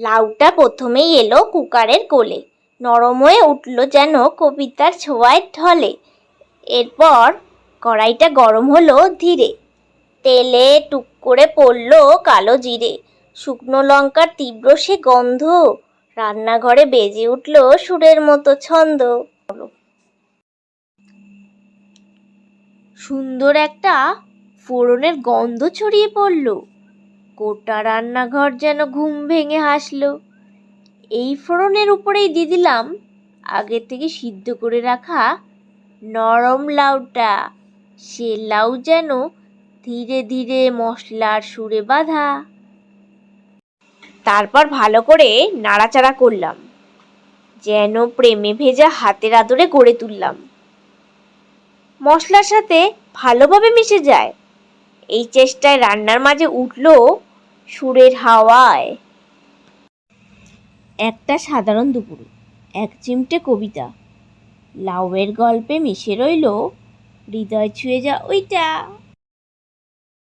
লাউটা প্রথমেই এলো কুকারের কোলে। নরম হয়ে উঠল যেন কবিতার ছোঁয়ায় ঢলে। এরপর কড়াইটা গরম হলো ধীরে। তেলে টুক করে পড়ল কালো জিরে। শুকনো লঙ্কার তীব্র সে গন্ধ রান্নাঘরে বেজে উঠল সুরের মতো ছন্দ। সুন্দর একটা ফোড়নের গন্ধ ছড়িয়ে পড়ল। গোটা রান্নাঘর যেন ঘুম ভেঙে হাসলো। এই ফোড়নের উপরেই দিয়ে দিলাম আগে থেকে সিদ্ধ করে রাখা নরম লাউটা। সে লাউ যেন ধীরে ধীরে মশলার সুরে বাঁধা। তারপর ভালো করে নাড়াচাড়া করলাম। যেন প্রেমে ভেজা হাতের আদরে গড়ে তুললাম। মশলার সাথে ভালোভাবে মিশে যায়। এই চেষ্টায় রান্নার মাঝে উঠল সুরের হাওয়ায়। একটা সাধারণ দুপুর, এক চিমটে কবিতা। লাউয়ের গল্পে মিশে রইল, হৃদয় ছুঁয়ে যা ওইটা।